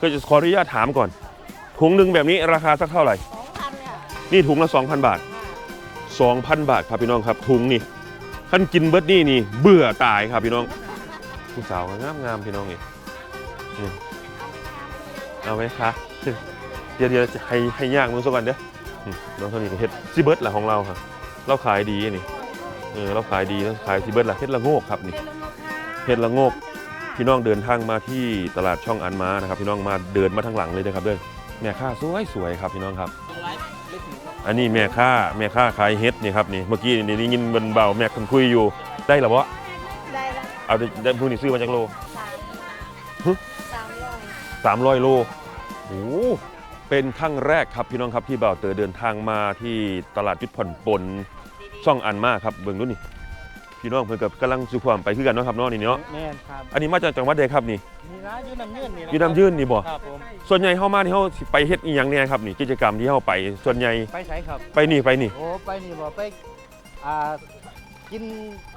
ก็จะขออนุญาตถามก่อน ถุงหนึ่งแบบนี้ราคาสักเท่าไหร่ สองพันเนี่ยนี่ถุงละ 2,000 บาท 2,000 บาทครับพี่น้องครับถุงนี่ท่านกินเบิร์ดนี่นี่เบื่อตายครับพี่น้อง ผู้สาวงามงามๆพี่น้องนี่นี่เอาไหมคะ เดี๋ยวเดี๋ยวจะให้ให้ย่างมึงสักวันเด้ออืมน้องเท่านี้ก็เฮ็ดซิเบิร์ดแหละของเราค่ะ เราขายดีนี่เออเราขายดีเราขายซิเบิร์ดละเฮ็ดละโงกครับนี่เฮ็ดละโงก พี่น้องเดินทางมาที่ตลาดช่องอันม้านะครับ พี่น้องมาเดินมาทางหลังเลยนะครับเด้อแม่ค้าสวยสวยๆครับพี่น้องครับ อันนี้แม่ค้าแม่ค้าขายเฮ็ดนี่ครับนี่เมื่อกี้นี่ได้ยินเบนเบาแม่คนคุยอยู่ได้หรอวะได้ละเอาได้ได้ผู้นี่ซื้อมาจากโลสามหึสามร้อย300โลโอ้โหเป็นครั้งแรกครับพี่น้องครับที่เบาเตอเดินทางมาที่ตลาดจุดผ่อนปลนช่องอันมาครับเบิ่งดูนี่ พี่น้องเพิ่นกับกำลังสู่ความไปคือกันเนาะครับเนาะนี่เนาะแม่นครับอันนี้มาจากจังหวัดใดครับนี่นี่นะอยืนน้ำยืนนี่อยู่น้ำยื่นนี่บ่ครับผมส่วนใหญ่เฮามานี่เฮาสิไปเฮ็ดอีหยังเนี่ยครับนี่กิจกรรมที่เฮาไปส่วนใหญ่ไปใช้ครับ ไปนี่ไปนี่ โอ้ไปนี่บ่ไปอ่ากิน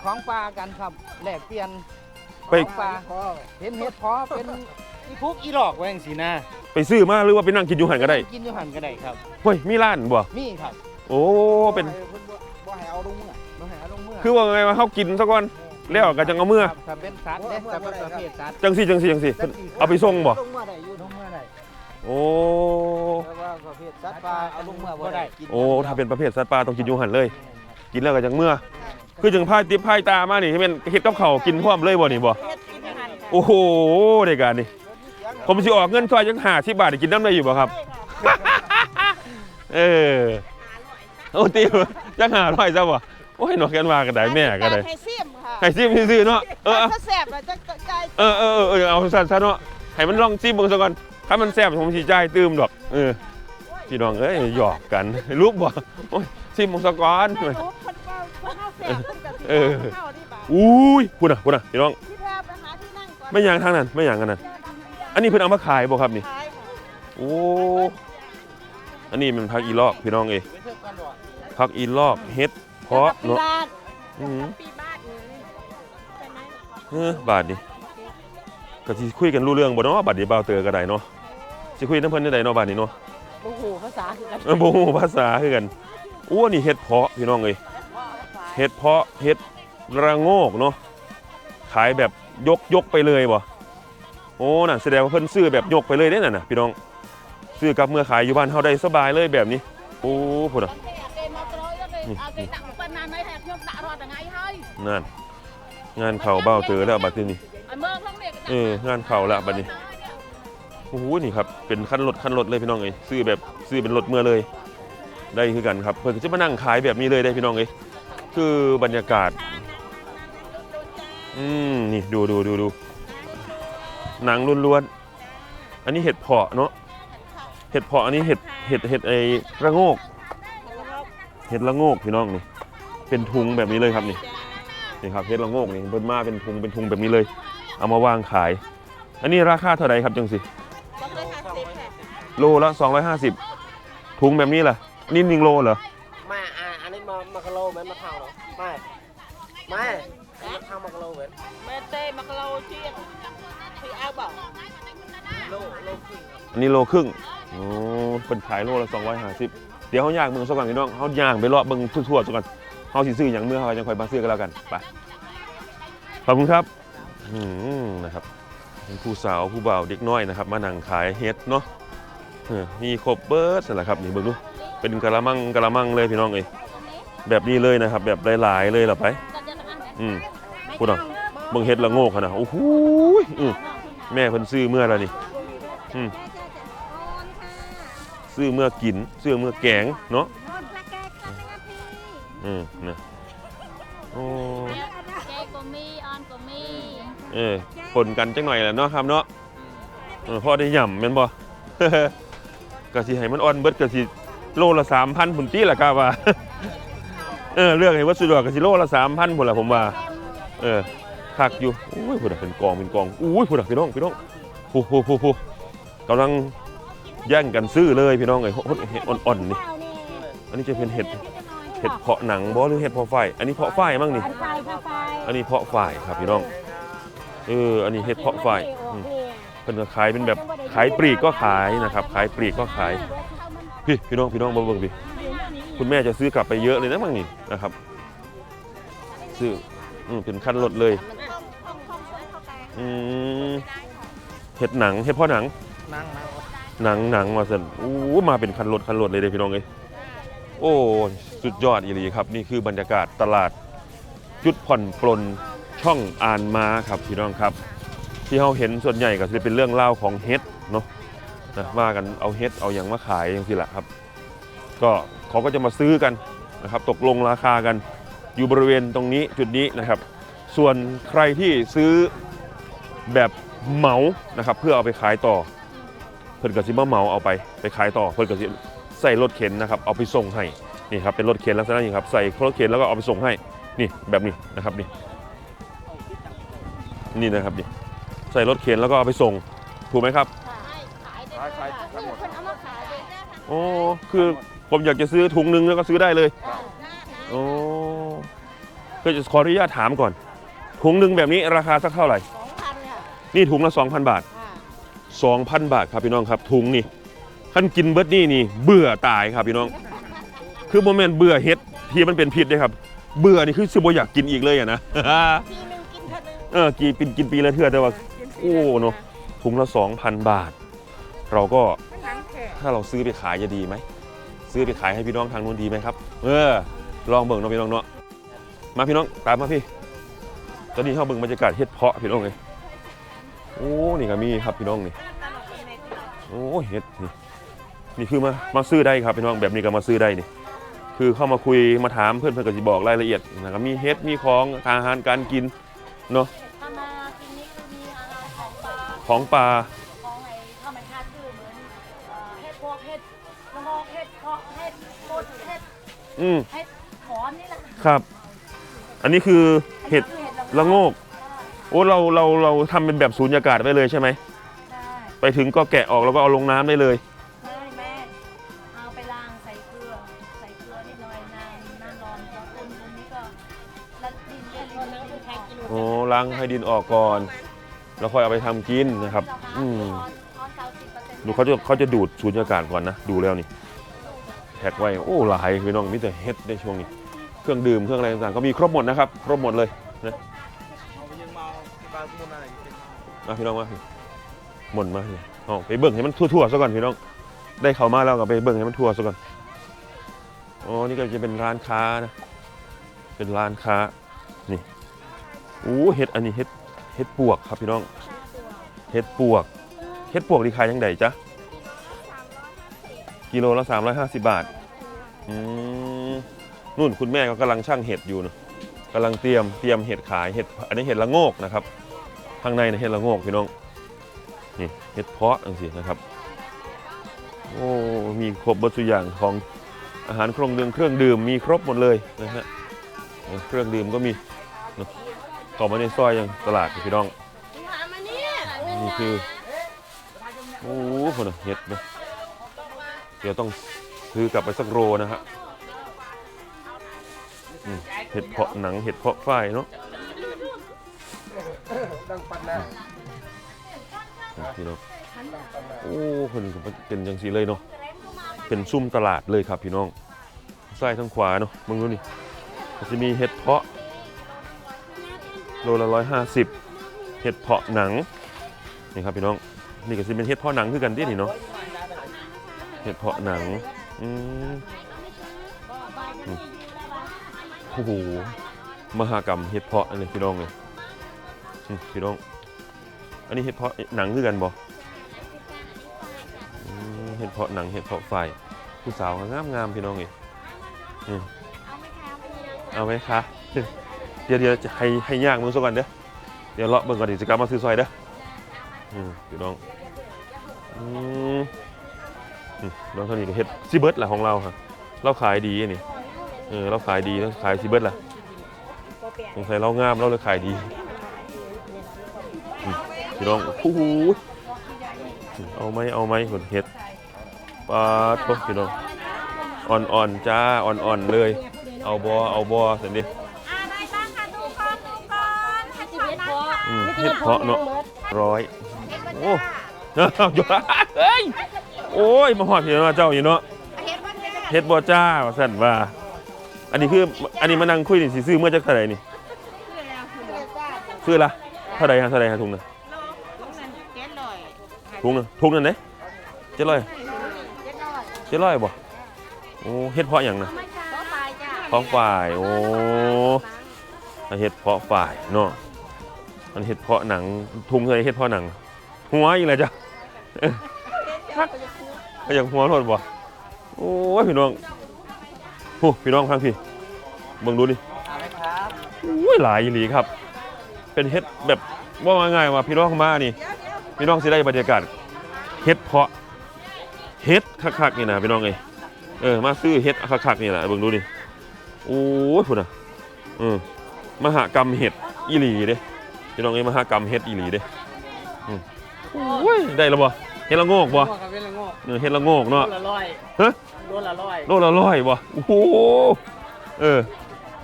ของปลากันครับแลกเปลี่ยนไป ของปลาเห็นเห็ดเพาะเป็นอีพุกอีหลอกไว้จังซี่นะไปซื้อมาหรือว่าไปนั่งกินอยู่หันก็ได้กินอยู่หันก็ได้ครับ เฮ้ยมีร้านบ่มีครับ โอ้เป็นบ่ให้เอาลงมือ คือว่าไงว่าเฮากินซะก่อนแล้วก็จังเอาเมื่อครับถ้าเป็นสัตว์เด้ถ้าเป็นประเภทสัตว์จังซี่จังซี่จังซี่เพิ่นเอาไปส่งบ่ลงมือได้อยู่ลงมือได้โอ้แต่ว่าประเภทสัตว์ปลาเอาลงมือบ่ได้กินโอ้ถ้าเป็นประเภทสัตว์ป่าต้องกินอยู่หันเลย กินแล้วก็จังเมื่อ คือจังพายติบพายตามานี่ให้เป็นเฮ็ดกับข้าวกินพร้อมเลยบ่นี่บ่เฮ็ดกินอาหารค่ะโอ้โหได้การนี่ผมสิออกเงินซอยจัง50บาทนี่กินน้ำได้อยู่บ่ครับใช่ค่ะเออโอ้ติวจังหาร้อยซะบ่โอ้ยหนอกกันว่าก็ได้แม่ก็ได้ให้ซิมค่ะให้ซิมซื่อๆเนาะเออถ้าแสบแล้วจะใจายเออเออเออเออเอาสั้นๆเนาะให้มันลองซิมเบิ่งซะก่อนถ้ามันแซ่บผมสิจ่ายตื้มดอกเออพี่น้องเอ้ยหยอกกันรูปบ่โอ้ยซิมเบิ่งซะก่อนโอ้คนเฝ้าคนเข้าแสบคนกับเออเข้าดีบ่าอุ้ยพูดน่ะพูดน่ะพี่น้องที่แทบไปหาที่นั่งก่อนไม่อย่างทางนั้นไม่อย่างกันนั้นอันนี้เพิ่นเอามาขายบ่ครับนี่ขายค่ะโอ้อันนี้มันผักอีลอกพี่น้องเอ้ยไปเที่ยวกันบ่ผักอีลอกเฮ็ดเพาะเนาะปีบ้านอือปีบ้านเลยใช่ไหมเออบาดนี่ก็สิคุยกันรู้เรื่องบ่เนาะบาดนี้บ่าวเตอก็ได้เนาะสิคุยนำเพิ่นได้ใดเนาะบาดนี้เนาะโอ้โหภาษาคือกันเออบ่ฮู้ภาษาคือกันอู้อันนี่เฮ็ดเพาะพี่น้องเอ้ยเฮ็ดเพาะเฮ็ดระโงกเนาะขายแบบยกยกไปเลยบ่โอ้น่ะแสดงว่าเพิ่นซื้อแบบยกไปเลยเด้นั่นน่ะพี่น้องซื้อกลับเมื่อขายอยู่บ้านเฮาได้สบายเลยแบบนี้โอ้พุ่นน่ะគេ งไนงานเข่าเบ้าเจอแล้วบัดนี้นี่เององานเข่าละบัดนี้โอ้โหนี่ครับเป็นขั้นรถขั้นรถเลยพี่น้องเอ้ยซื้อแบบซื้อเป็นรถเมื่อเลย ได้คือกันครับเพื่อจะมานั่งขายแบบนี้เลยได้พี่น้องเอ้ยคือบรรยากาศอืมนี่ดูดูดูดูหนังล้วนๆอันนี้เห็ดเพาะเนาะเห็ดเพาะอันนี้เห็ดเห็ดเห็ดไอ้ระโงก เห็ดระโงกพี่น้องนี่ เป็นทุงแบบนี้เลยครับนี่นี่ครับเห็ดละโงกนี่เพิ่นมาเป็นทุงเป็นทุงแบบนี้เลย เอามาวางขาย อันนี้ราคาเท่าไหร่ครับจังสิต้องได้ห้าสิบค่ะโลละ 250 ถุงแบบนี้ล่ะนี่หนึ่งโลเหรอมาอ่าอันนี้มามาคาโลเหมือนมะเท่าเหรอไม่ไม่อันนี้มะเท่ามะคาโลเหมือนเมเต้มักโลเชียงพี่เอาบอกโลโลครึ่งอันนี้โลครึ่งโอ้เป็นขายโลละ250เดี๋ยวเขาย่างเมืองสักก่อนพี่น้องเขาย่างไปเลาะเบิ่งทั่วๆสักก่อน เขาสิซื้ออย่างเมื่อเขาจะคอยมาซื้อกันแล้วกันไปขอบคุณครับอืมนะครับผู้สาวผู้บ่าวเด็กน้อยนะครับ มานั่งขายเฮ็ดเนาะมีครบเบิร์ดนั่นแหละครับนี่เบิ่งดูเป็นกะละมังกะละมังเลยพี่น้องเอ้ยแบบนี้เลยนะครับ แบบหลายๆเลยล่ะไปอืมพูดเอาเบิ่งเฮ็ดละโงกนน่ะโอ้โหอืมแม่เพิ่นซื้อเมื่อแล้วนี่อืมซื้อเมื่อกินซื้อเมื่อแกงเนาะ อืมนะโอ้เจก็มีออนก็มีเออปนกันจังหน่อยแหละเนาะครับเนาะเออพอได้ย่ำแม่นบ่ก็สิให้มันอ่อนเบิดก็สิโลละ3,000พุ่นติล่ะครับว่า เออเลือกให้วัดสะดวกก็สิโลละ3,000พุ่นล่ะผมว่า เออคักอยู่โอ้ยพุ่นน่ะเป็นกองเป็นกองอุ้ยพุ่นน่ะพี่น้องพี่น้องผู้ผู้ผู้ผู้กำลังแย่งกันซื้อเลยพี่น้องเอ้ยโหเห็ดอ่อนๆนี่อันนี้จะเป็นเห็ด เห็ดเพาะหนังบ่หรือเห็ดเพาะฝ้ายอันนี้เพาะฝ้ายมั้งนี่ไฟไฟไฟอันนี้เพาะฝ้ายครับพี่น้อง เออ อันนี้เห็ดเพาะฝ้ายอืมเพิ่นก็ขายเป็นแบบขายปลีกก็ขายนะครับ ขายปลีกก็ขาย พี่พี่น้องพี่น้องเบิ่งๆพี่คุณแม่จะซื้อกลับไปเยอะเลยนะมั้งนี่นะครับ ซื้ออืมเป็นคันรถเลย อืมเห็ดหนังเห็ดพ่อหนัง นั่งนั่งหนังหนังมาสันอู้มาเป็นคันรถคันรถเลยเด้อพี่น้องเอ้ยโอ้ สุดยอดอีหลีครับ นี่คือบรรยากาศตลาดจุดผ่อนปลนช่องอ่านมาครับพี่น้องครับ ที่เราเห็นส่วนใหญ่ก็จะเป็นเรื่องเล่าของเฮ็ดเนาะนะว่ากันเอาเฮ็ดเอาอย่างมาขายอย่างที่ละครับ ก็เขาก็จะมาซื้อกันนะครับ ตกลงราคากันอยู่บริเวณตรงนี้จุดนี้นะครับ ส่วนใครที่ซื้อแบบเหมานะครับ เพื่อเอาไปขายต่อ เพิ่นก็สิมาเหมาเอาไปไปขายต่อเพิ่นก็สิใส่รถเข็นนะครับ เอาไปส่งให้ นี่ครับเป็นรถเข็นลักษณะนี้ครับใส่รถเข็นแล้วก็เอาไปส่งให้นี่แบบนี้นะครับนี่นี่นะครับนี่ใส่รถเข็นแล้วก็เอาไปส่งถูกไหมครับขายขายทั้งหมดโอ้คือผมอยากจะซื้อถุงหนึงแล้วก็ซื้อได้เลยโอ้ก็จะขออนุญาตถามก่อน ถุงหนึงแบบนี้ราคาสักเท่าไหร่สองพันค่ะนี่ถุงละ2,000 บาทค่ะ2,000 บาทครับพี่น้องครับถุงนี่ท่านกินเบิดนี่นี่เบื่อตายครับพี่น้อง คือโมเมนต์เบื่อเฮ็ดที่มันเป็นพิษด้วยครับ เบื่อนี่คือสิบ่อยากกินอีกเลยอะนะทีหนึงกินเท่านึงเออกินกินกินปีละเทื่อแต่ว่าโอ้เนาะถุงละ 2,000 บาท เราก็หนังแข็งถ้าเราซื้อไปขายจะดีไหม ซื้อไปขายให้พี่น้องทางนู้นดีไหมครับ เออ ลองเบิ่งเนาะพี่น้องเนาะมาพี่น้องตามมาพี่ ตอนนี้เข้าเบิ่งบรรยากาศเฮ็ดเพาะพี่น้องเลยโอ้นี่ก็มีครับพี่น้องนี่ โอ้เฮ็ดนี่นี่คือมามาซื้อได้ครับพี่น้องแบบนี้ก็มาซื้อได้นี่ คือเข้ามาคุยมาถามเพื่อนเพื่อนก็จะบอกรายละเอียดนะครับมีเฮ็ดมีของอาหารการกินเนาะถ้ามากินนี่คือมีอาหารของปลาของปลาของไอ้ธรรมชาติคือเหมือนเอ่อเห็ดพวกเห็ดละงอกเห็ดเพาะเห็ดโคตรเห็ดอืมเห็ดขอนนี่แหละครับ อันนี้คือเห็ดคือเห็ดละโงกโอ้เราเราเราทำเป็นแบบสูญญากาศไว้เลยใช่ไหมใช่ไปถึงก็แกะออกแล้วก็เอาลงน้ำได้เลย ล้างให้ดินออกก่อน แล้วค่อยเอาไปทำกินนะครับ อืมดูเขาจะเขาจะดูดสูญญากาศก่อนนะ ดูแล้วนี่แท็กไว้ โอ้หลายพี่น้องมีแต่เฮ็ดในช่วงนี้ เครื่องดื่มเครื่องอะไรต่างๆก็มีครบหมดนะครับ ครบหมดเลยนะเอาไปยังมาที่บ้านมุนอะไรกินมาพี่น้องมาพี่หมดมาพี่เอาไปเบิ่งให้มันทั่วๆซะก่อนพี่น้อง ได้เข้ามาแล้วก็ไปเบิ่งให้มันทั่วซะก่อนอ๋อนี่ก็จะเป็นร้านค้านะ เป็นร้านค้านี่ อ้เฮ็ดอันนี้เฮ็ดเฮ็ดปวกครับพี่น้องเฮ็ดปวกเฮ็ดปวกดีขายยังไงจ๊ะกิโลละ350 บาทอืมนู่นคุณแม่ก็กำลังช่างเห็ดอยู่เนะกำลังเตรียมเตรียมเห็ดขายเห็ดอันนี้เห็ดละโงกนะครับข้างในนะเห็ดละโงกพี่น้องนี่เห็ดเพาะอังสินะครับโอ้มีครบเบดทุอย่างของอาหารเครื่องดื่มเครื่องดื่มมีครบหมดเลยนะฮะเออเครื่องดื่มก็มี เนอะเข้ามาในซอยยังตลาดพี่น้อง หามาเนี่ยนี่คือ โอ้โหคนน่ะเห็ดนะเดี๋ยวต้องซื้อกลับไปสักโรนะฮะอืมเห็ดเพาะหนังเห็ดเพาะฝ้ายเนาะดังปันหน้าพี่น้องโอ้คนเป็นยังสีเลยเนาะเป็นซุ่มตลาดเลยครับพี่น้องซ้ายทั้งขวาเนาะมึงดูนี่จะมีเห็ดเพาะ โลละร้อยห้าสิบเห็ดเพาะหนังนี่ครับพี่น้องนี่ก็จะเป็นเห็ดเพาะหนังคือกันที่นี่เนาะเห็ดเพาะหนังอืมอืมโอ้โหมหากรรมเห็ดเพาะอันนี้พี่น้องเลยพี่น้อง อันนี้เห็ดเพาะหนังคือกันบ่เห็ดเพาะหนังเห็ดเพาะไฟผู้สาวงามงามพี่น้องเลยเอาไหมคะ เดี๋ยวเดี๋ยวจะให้ให้ย่างมือสักก่อนเด้อเดี๋ยวเลาะเบิ่งก่อนดี๋ยวจะกลับมาซื้อซอยเด้ออืมพี่น้องอืมน้องเท่านี้ก็เฮ็ดซิเบิร์ดล่ะของเราครับเราขายดีอันนี่เออเราขายดีแล้วขายซิเบิร์ดล่ะสงสัยเรางามเราเลยขายดีอืมพี่น้องโอ้โหเอาไหมเอาไหมคนเฮ็ดปลาทบพี่น้องอ่อนๆจ้าอ่อนๆเลย เอาบอเอาบอสันดิ ดูก่อนให้ชีวิตเพาะอืมเฮ็ดเพาะเนาะร้อยโอ้เอาอยู่เฮ้ยโอ้ยมาหอดเห็นว่าเจ้าอยู่เนาะเฮ็ดบ่จ้าว่าสั่นว่า อันนี้คืออันนี้มานั่งคุยนี่สิซื้อเมื่อจักเท่าไหร่นี่ซื้อละเท่าไหร่ฮะเท่าไหร่ฮะถุงนึงเจ็ดร้อยถุงนึงถุงนึงเด้เจ็ดร้อยเจ็ดร้อยบ่โอ้เฮ็ดเพาะหยังนะก็ไปจ้าเพาะฝ่ายโอ้เฮ็ดเพาะฝ่ายเนาะ มันเฮ็ดเพาะหนังถุงเท่าไหร่เฮ็ดเพาะหนัง หัวอีกแล้วจ้ะก็ยังหัวโทษบ่โอ้ยพี่น้องโอ้พี่น้องฟังพี่เบิ่งดูดิอาไหมครับโอ้ยหลายอีหลีครับ เป็นเฮ็ดแบบว่าง่ายว่าพี่น้องมานี่ พี่น้องสิได้บรรยากาศเฮ็ดเพาะเฮ็ดคักๆนี่นะพี่น้องเอ้เออมาซื้อเฮ็ดคักๆนี่แหละเบิ่งดูดิโอ้ยพุ่นน่ะเออมหากรรมเฮ็ดอีหลีเด้ พี่น้องเอ้ยมหากรรมเฮ็ดอีหลีเด้อืมโอ้ยได้แล้วบ่เฮ็ดละโงกบ่งอกครับเป็นละงอกเออเฮ็ดละโงกโลเนาะละร้อยฮะโลละร้อยโลละร้อยบ่โอ้โห เออ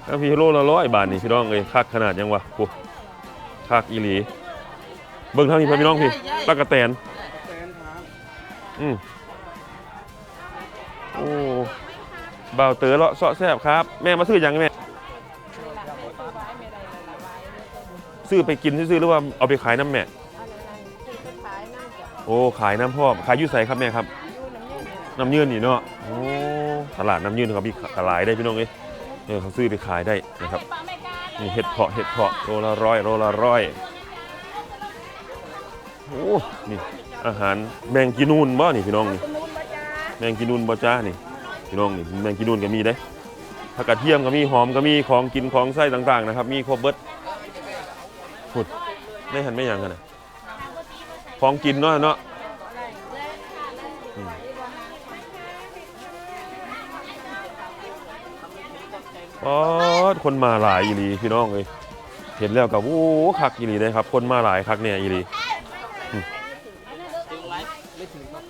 ถ้าพี่โลละร้อยบาทนี่พี่น้องเอ้ยคักขนาดยังวะโอ้คักอีหลี เบิ่งเท่านี้พี่น้องพี่ตะกะแตน แสนครับอืมโอ้บ่าวเต๋อเลาะเสาะแซบครับ แม่มาซื้อหยังแม่ ซื้อไปกินซื้อๆหรือว่าเอาไปขายน้ำแม่โอ้ขายน้ำพ่อมขายอยุ่ใสครับแม่ครับน้ำยืนนี่เนาะโอ้ตลาดน้ำยืนเขามีขายได้พี่น้องเอ้ยเออเขาซื้อไปขายได้นะครับนี่เห็ดเพาะเห็ดเพาะโลละร้อยโลละร้อยโอ้นี่อาหารแมงกินูนบ่นี่พี่น้องนี่แมงกินูนบ่จ้านี่พี่น้องนี่แมงกินูนก็มีได้ผักกระเทียมก็มีหอมก็มีของกินของไส้ต่างๆนะครับ มีครบเบิด พุดได้หันไม่ยังกันนะของกินเนาะเนาะอืมอ๋อคนมาหลายอีหลีพี่น้องเลยเห็นแล้วกับโอ้คักอีหลีเลยครับ คนมาหลายคักเนี่ยอีหลี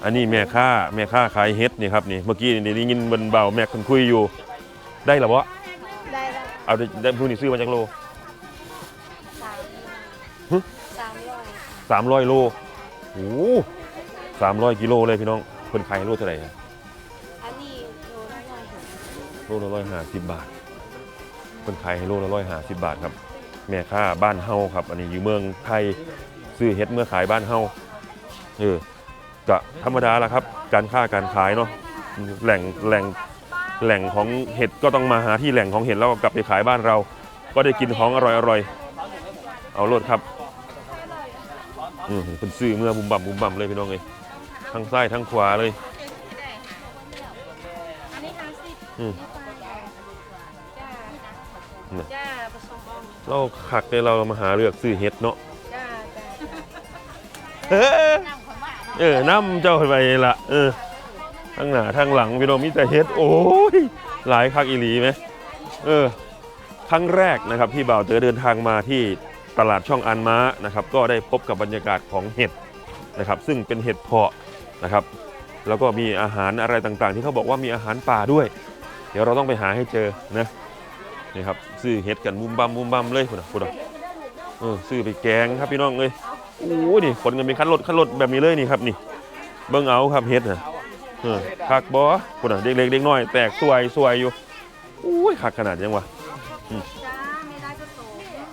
อันนี้แม่ค้าแม่ค้าขายเฮ็ดนี่ครับนี่เมื่อกี้นี่ได้ยินบนเบาแม่คนคุยอยู่ ได้หรอวะได้แล้วเอาได้ได้ผู้นี่ซื้อมาจากโล สามร้อยโลโอ้สามร้อยกิโลเลยพี่น้องเพิ่นขายโลเท่าไหร่อะอันนี้โลละร้อยหกโลละร้อยห้าสิบบาทเพิ่นขายให้โลละร้อยห้าสิบบาทครับ แม่ค้าบ้านเฮาครับ อันนี้อยู่เมืองไทยซื้อเฮ็ดเมื่อขายบ้านเฮาเออก็ธรรมดาละครับ การค้าการขายเนาะแหล่งแหล่งแหล่งของเห็ดก็ต้องมาหาที่แหล่งของเห็ดแล้วก็กลับไปขายบ้านเรา ก็ได้กินของอร่อยอร่อยๆเอาโลดครับ อืมเป็นซื้อเมื่อบุมบั่มบุมบั่มเลยพี่น้องเลยทั้งซ้ายทั้งขวาเลยอันนี้ห้าสิบอืมจ้าจ้าผสมอมเราขักเลยเรามาหาเลือกซื้อเห็ดเนาะจ้าจ้าเออเออน้ำเจ้าไปละเออทั้งหน้าทั้งหลังพี่น้องมีแต่เฮ็ดโอ้ยหลายคักอีหลีไหมเออครั้งแรกนะครับที่บ่าวเต๋อเดินทางมาที่ ตลาดช่องอันม้านะครับ ก็ได้พบกับบรรยากาศของเห็ดนะครับ ซึ่งเป็นเห็ดเพาะนะครับ แล้วก็มีอาหารอะไรต่างๆ ที่เขาบอกว่ามีอาหารป่าด้วย เดี๋ยวเราต้องไปหาให้เจอนะนี่ครับซื้อเห็ดกันมุมบัมมุมบัมเลยคุณอะคุณอะเออซื้อไปแกงครับพี่น้องเลยโอ้ยนี่คนกันเป็นคันรถคันรถแบบนี้เลยนี่ครับนี่ เบิ่งเอาครับเฮ็ดนะเออคักบ่คนน่ะเด็กเล็กเด็กน้อยแตกสวยสวยอยู่โอ้ยคักขนาดยังวะจ้าไม่ได้ผ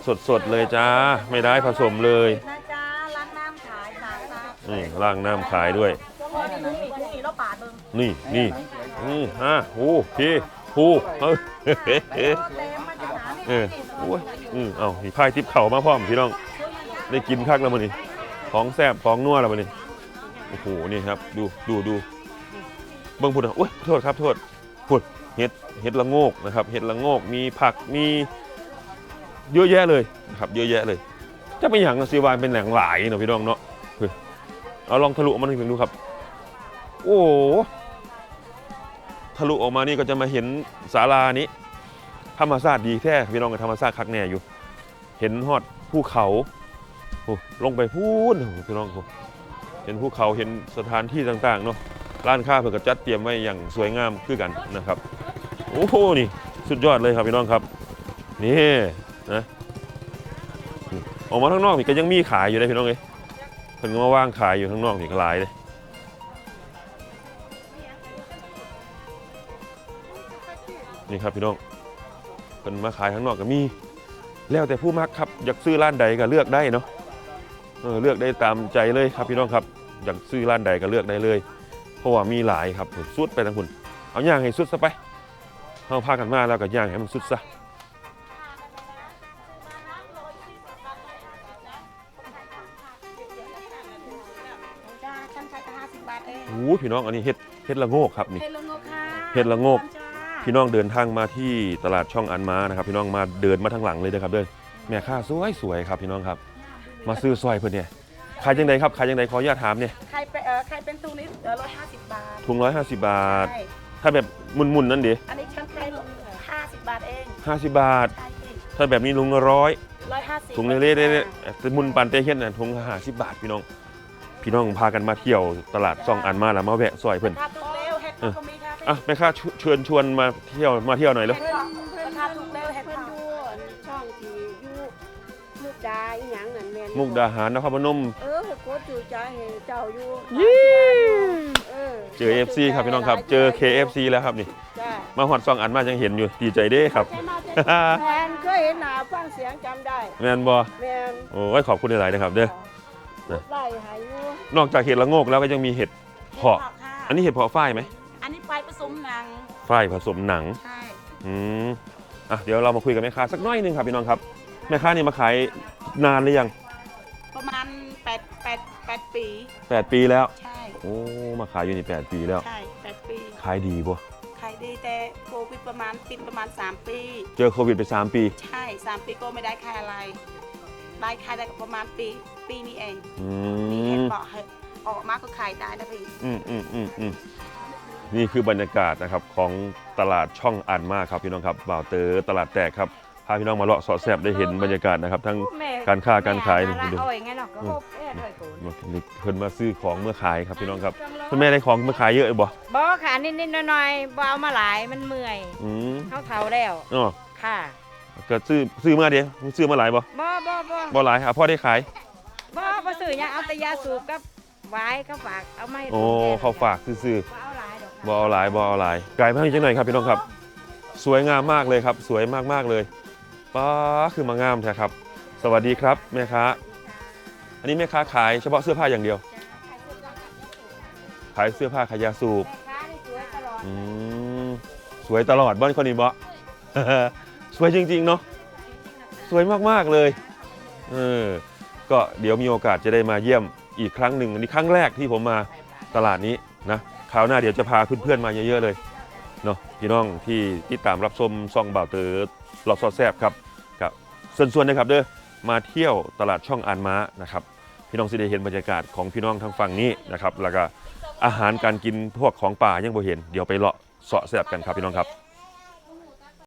สมสดสดๆเลยจ้า ไม่ได้ผสมเลยนะจ้าร้านน้ำขายสามจ้านี่ล้างน้ำขายด้วยก็ว่ามีมีกุ้งอีกแล้วป่าเบิ่งนี่นี่นี่ฮะโอ้พี่ผู้เออเต็มมันจะหาเออโอ้ยอืมเอ้านี่พายทิพเข่ามาพร้อมพี่น้อง ได้กินคักแล้วมื้อนี้ของแซ่บของนัวแล้วมื้อนี้โอ้โหนี่ครับ ดูดูดูเบิ่งพุ่นอะโอ้ยโทษครับโทษพุ่นเห็ดเห็ดละโงกนะครับ เห็ดละโงกมีผักมี เยอะแยะเลยนะครับเยอะแยะเลยจะเป็นอย่างนะซีวานเป็นแหล่งหลายเนาะพี่น้องเนาะเอาลองทะลุออกมาให้ผมดูครับ โอ้ทะลุออกมานี่ก็จะมาเห็นศาลานี้ธรรมชาติดีแท้พี่น้องกับธรรมชาติคักแน่อยู่ เห็นฮอดภูเขาโอ้ลงไปพูนพี่น้องโอ้เห็นภูเขาเห็นสถานที่ต่างๆเนาะร้านค้าเพื่อกจัดเตรียมไว้อย่างสวยงามคือกันนะครับ โอ้โหนี่สุดยอดเลยครับพี่น้องครับ นี่ นะออกมาข้างนอกนี่ก็ยังมีขายอยู่เลยพี่น้องเอ้ยเพิ่นก็มาว่างขายอยู่ข้างนอกนี่ก็หลายเลยนี่ครับพี่น้องเพิ่นมาขายข้างนอกก็มี แล้วแต่ผู้มักครับอยากซื้อร้านใดก็เลือกได้เนาะเออเลือกได้ตามใจเลยครับพี่น้องครับอยากซื้อร้านใดก็เลือกได้เลย เพราะว่ามีหลายครับสุดไปทางคุณเอาย่างให้สุดซะไปเอาพากันมาแล้วก็ย่างให้มันสุดซะ จ้าฉันใช้ห้าสิบบาทเองโอ้พี่น้องอันนี้เฮ็ดเฮ็ดละโงกครับนี่เฮลโลค่ะเห็ดละโงกจ้าพี่น้องเดินทางมาที่ตลาดช่องอันม้านะครับ พี่น้องมาเดินมาทางหลังเลยนะครับเด้อแม่ค้าสวยสวยๆครับพี่น้องครับ มาซื้อซอยเพิ่นเนี่ยขายจังไดครับขายจังไดขออนุญาตถามเนี่ยใครเป็นเออใครเป็นตูนี้เออร้อยห้าสิบบาทถุงร้อยห้าสิบบาท ใช่ถ้าแบบมุนๆนั่นดิอันนี้ฉันขายห้าสิบบาทเองห้าสิบบาท ใช่สิถ้าแบบนี้ถุงละร้อยร้อยห้าสิบถุงเล็กๆได้แต่มุนปันเตเฮ็ดน่ะถุงละห้าสิบบาทพี่น้อง พี่น้องพากันมาเที่ยวตลาดซ่องอันมาแล้วมาแวะซอยเพิ่นราคาถูกเร็วเห็ดก็มีค่ะอะแม่ค้าชเชิญชวนมาเที่ยวมาเที่ยวหน่อยเร็วเห็ดก็ราคาถูกเร็วเห็ดเพิ่นก็อยู่ช่องที่อยู่มุกดาอีหยังนั่นแม่นมุกดาหารนครพนม เออโคตรจูใจให้เจ้าอยู่ยี่เออเจอ FC ครับพี่น้องครับ เจอ KFC แล้วครับนี่ จ้ามาหอดซองอันมายังเห็นอยู่ดีใจเด้ครับ แม่นเคยเห็นหน้าฟังเสียงจำได้แม่นบ่แม่นโอ้ยขอบคุณหลายๆนะครับเด้อนะไล่หายอยู่ นอกจากเห็ดละโงกแล้วก็ยังมีเห็ดเพาะ อันนี้เห็ดเพาะฝ้ายไหมอันนี้ไปผสมหนังฝ้ายผสมหนังใช่อืมอะเดี๋ยวเรามาคุยกับแม่ค้าสักหน้อยหนึงครับพี่น้องครับ แม่ค้านี่มาขายนานหรือยัง ประมาณแปดแปดแปดปี 8 ปีแล้ว ใช่โอ้มาขายอยู่นี่8ปีแล้ว ใช่แปดปีขายดีบ่ขายดีแต่โควิดประมาณปิดประมาณสามปี เจอโควิดไป 3 ปี ใช่สามปีก็ไม่ได้ขายอะไร ได้ขายได้ก็ประมาณปีปีนี้เองอืนี่เห็นมบอกเหอะออกมาก็ขายได้นะพี่ อืมอืมอืมอืมนี่คือบรรยากาศนะครับของตลาดช่องอันมากครับพี่น้องครับบ่าวเตอตลาดแตกครับพาพี่น้องมาเลาะเสาะแสบได้เห็นบรรยากาศนะครับ ทั้ง การค้าการขายนี่นี่ดูเอาอย่างงั้นเนาะก็ครบเอ้ยด้วยกูนี่เพิ่นมาซื้อของเมื่อขายครับพี่น้องครับคุณแม่ได้ของเมื่อขายเยอะบ่บ่ค่ะนิดๆหน่อยๆบ่เอามาหลายมันเมื่อยอืมเฮาเฒ่าแล้วอ๋อค่ะ ก็ซื้อซื้อมาเดียวซื้อมาหลายบ่บ่บ่บ่บ่หลายอะพ่อได้ขายบ่บ่ซื้อหยังเอาแต่ยาสูบกับไว้เขาฝากเอามาให้โอ้ลูแก่เขาฝากซื้อบ่เอาหลายดอกๆบ่เอาหลายบ่เอาหลายไกลมากจังหน่อยครับพี่น้องครับ สวยงามมากเลยครับ สวยมากๆเลยป้าคือมางามแท้ครับ สวัสดีครับแม่ค้าอันนี้แม่ค้าขายเฉพาะเสื้อผ้าอย่างเดียว ขายเสื้อผ้าขายยาสูบแม่ค้านี่สวยตลอดอืมสวยตลอดบ้านคนนี้บ่ สวยจริงๆเนาะสวยมากๆเลยเออก็เดี๋ยวมีโอกาสจะได้มาเยี่ยมอีกครั้งหนึ่งอันนี้ครั้งแรกที่ผมมาตลาดนี้นะคราวหน้าเดี๋ยวจะพาเพื่อนๆมาเยอะๆเลยเนาะพี่น้องที่ติดตามรับชมซองบ่าวเตอรอบซอดแซบครับกับส่วนๆนะครับเด้อมาเที่ยวตลาดช่องอานม้านะครับพี่น้องสิได้เห็นบรรยากาศของพี่น้องทางฝั่งนี้นะครับแล้วก็อาหารการกินพวกของป่ายังบ่เห็น เดี๋ยวไปเลาะเสาะแซบกันครับพี่น้องครับ